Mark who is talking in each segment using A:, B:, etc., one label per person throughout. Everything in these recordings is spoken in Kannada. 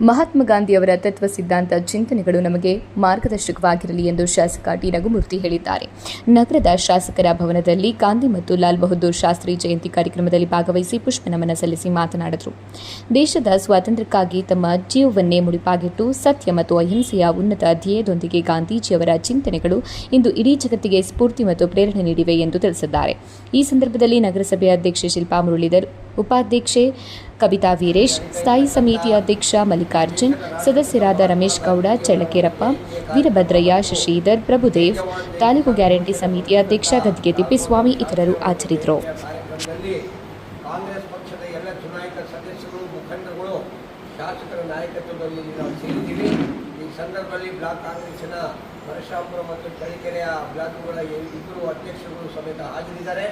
A: ಮಹಾತ್ಮ ಗಾಂಧಿಯವರ ತತ್ವ ಸಿದ್ಧಾಂತ ಚಿಂತನೆಗಳು ನಮಗೆ ಮಾರ್ಗದರ್ಶಕವಾಗಿರಲಿ ಎಂದು ಶಾಸಕ ಟಿ ರಘುಮೂರ್ತಿ ಹೇಳಿದ್ದಾರೆ. ನಗರದ ಶಾಸಕರ ಭವನದಲ್ಲಿ ಗಾಂಧಿ ಮತ್ತು ಲಾಲ್ ಬಹದ್ದೂರ್ ಶಾಸ್ತ್ರಿ ಜಯಂತಿ ಕಾರ್ಯಕ್ರಮದಲ್ಲಿ ಭಾಗವಹಿಸಿ ಪುಷ್ಪ ನಮನ ಸಲ್ಲಿಸಿ ಮಾತನಾಡಿದರು. ದೇಶದ ಸ್ವಾತಂತ್ರ್ಯಕ್ಕಾಗಿ ತಮ್ಮ ಜೀವವನ್ನೇ ಮುಡಿಪಾಗಿಟ್ಟು ಸತ್ಯ ಮತ್ತು ಅಹಿಂಸೆಯ ಉನ್ನತ ಧ್ಯೇಯದೊಂದಿಗೆ ಗಾಂಧೀಜಿಯವರ ಚಿಂತನೆಗಳು ಇಂದು ಇಡೀ ಜಗತ್ತಿಗೆ ಸ್ಫೂರ್ತಿ ಮತ್ತು ಪ್ರೇರಣೆ ನೀಡಿವೆ ಎಂದು ತಿಳಿಸಿದ್ದಾರೆ. ಈ ಸಂದರ್ಭದಲ್ಲಿ ನಗರಸಭೆ ಅಧ್ಯಕ್ಷೆ ಶಿಲ್ಪಾ ಮುರಳೀಧರ್ ಉಪಾಧ್ಯಕ್ಷೆ ಕವಿತಾ ವೀರೇಶ್, ಸ್ಥಾಯಿ ಸಮಿತಿ ಅಧ್ಯಕ್ಷ ಮಲ್ಲಿಕಾರ್ಜುನ್, ಸದಸ್ಯರಾದ ರಮೇಶ್ ಗೌಡ, ಚಳ್ಳಕೇರಪ್ಪ, ವೀರಭದ್ರಯ್ಯ, ಶಶಿಧರ್, ಪ್ರಭುದೇವ್, ತಾಲೂಕು ಗ್ಯಾರಂಟಿ ಸಮಿತಿ ಅಧ್ಯಕ್ಷ ಗದ್ಗೆ ತಿಪ್ಪೇಸ್ವಾಮಿ ಇತರರು
B: ಆಚರಿದ್ರು ಪರಶಾಪುರ ಶಾಸಕರ ನಾಯಕತ್ವದಲ್ಲಿ ಈ ಸಂದರ್ಭದಲ್ಲಿ ಬ್ಲಾಕ್ ಪರಶುರಾಮಪುರ ಮತ್ತು ಚಳಿಕೆರೆಯ ಬ್ಲಾಕ್ಗಳ ಇಬ್ಬರು ಅಧ್ಯಕ್ಷರುಗಳು ಸಮೇತ ಹಾಜರಿದ್ದಾರೆ.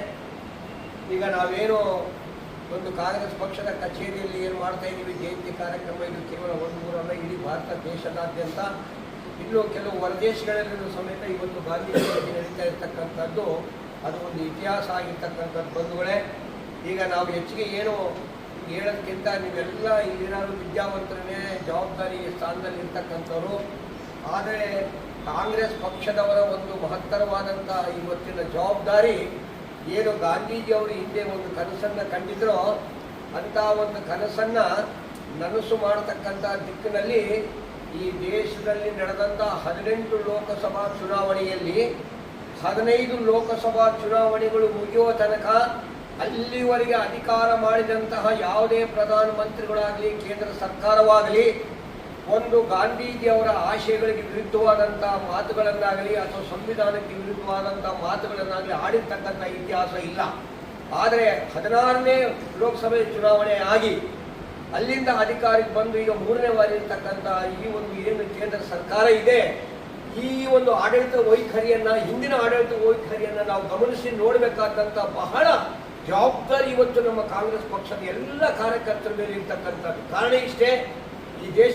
B: ಈಗ ನಾವೇನು ಒಂದು ಕಾಂಗ್ರೆಸ್ ಪಕ್ಷದ ಕಚೇರಿಯಲ್ಲಿ ಏನು ಮಾಡ್ತಾ ಇದ್ದೀವಿ ಜಯಂತಿ ಕಾರ್ಯಕ್ರಮ ಇದು ಕೇವಲ ಒಂದು ಊರಲ್ಲ, ಇಡೀ ಭಾರತ ದೇಶದಾದ್ಯಂತ. ಇನ್ನೂ ಕೆಲವು ಹೊರದೇಶಗಳಲ್ಲೂ ಸಮೇತ ಇವತ್ತು ಗಾಂಧಿ ಜಯಂತಿ ನಡೀತಾ ಇರ್ತಕ್ಕಂಥದ್ದು, ಅದು ಒಂದು ಇತಿಹಾಸ ಆಗಿರ್ತಕ್ಕಂಥದ್ದು ಬಂಧುಗಳೇ. ಈಗ ನಾವು ಹೆಚ್ಚಿಗೆ ಏನು ಹೇಳೋದಕ್ಕಿಂತ ನೀವೆಲ್ಲ ಏನಾದರೂ ವಿದ್ಯಾವಂತರನ್ನೇ ಜವಾಬ್ದಾರಿ ಸ್ಥಾನದಲ್ಲಿ ಇರ್ತಕ್ಕಂಥವ್ರು. ಆದರೆ ಕಾಂಗ್ರೆಸ್ ಪಕ್ಷದವರ ಒಂದು ಮಹತ್ತರವಾದಂಥ ಇವತ್ತಿನ ಜವಾಬ್ದಾರಿ ಏನು ಗಾಂಧೀಜಿಯವರು ಹಿಂದೆ ಒಂದು ಕನಸನ್ನು ಕಂಡಿದ್ರೋ ಅಂಥ ಒಂದು ಕನಸನ್ನು ನನಸು ಮಾಡತಕ್ಕಂಥ ದಿಕ್ಕಿನಲ್ಲಿ ಈ ದೇಶದಲ್ಲಿ ನಡೆದಂಥ ಹದಿನೆಂಟು ಲೋಕಸಭಾ ಚುನಾವಣೆಯಲ್ಲಿ ಹದಿನೈದು ಲೋಕಸಭಾ ಚುನಾವಣೆಗಳು ಮುಗಿಯುವ ತನಕ ಅಲ್ಲಿವರೆಗೆ ಅಧಿಕಾರ ಮಾಡಿದಂತಹ ಯಾವುದೇ ಪ್ರಧಾನಮಂತ್ರಿಗಳಾಗಲಿ, ಕೇಂದ್ರ ಸರ್ಕಾರವಾಗಲಿ ಒಂದು ಗಾಂಧೀಜಿಯವರ ಆಶಯಗಳಿಗೆ ವಿರುದ್ಧವಾದಂತಹ ಮಾತುಗಳನ್ನಾಗಲಿ ಅಥವಾ ಸಂವಿಧಾನಕ್ಕೆ ವಿರುದ್ಧವಾದಂತಹ ಮಾತುಗಳನ್ನಾಗಲಿ ಆಡಿರ್ತಕ್ಕಂಥ ಇತಿಹಾಸ ಇಲ್ಲ. ಆದರೆ ಹದಿನಾರನೇ ಲೋಕಸಭೆ ಚುನಾವಣೆ ಆಗಿ ಅಲ್ಲಿಂದ ಅಧಿಕಾರಕ್ಕೆ ಬಂದು ಈಗ ಮೂರನೇ ಬಾರಿ ಇರ್ತಕ್ಕಂಥ ಈ ಒಂದು ಏನು ಕೇಂದ್ರ ಸರ್ಕಾರ ಇದೆ, ಈ ಒಂದು ಆಡಳಿತ ವೈಖರಿಯನ್ನ, ಹಿಂದಿನ ಆಡಳಿತ ವೈಖರಿಯನ್ನ ನಾವು ಗಮನಿಸಿ ನೋಡಬೇಕಾದಂಥ ಬಹಳ ಜವಾಬ್ದಾರಿ ಇವತ್ತು ನಮ್ಮ ಕಾಂಗ್ರೆಸ್ ಪಕ್ಷದ ಎಲ್ಲ ಕಾರ್ಯಕರ್ತರ ಮೇಲೆ ಇರ್ತಕ್ಕಂಥದ್ದು ಕಾರಣ ಇಷ್ಟೇ, ಈ ದೇಶ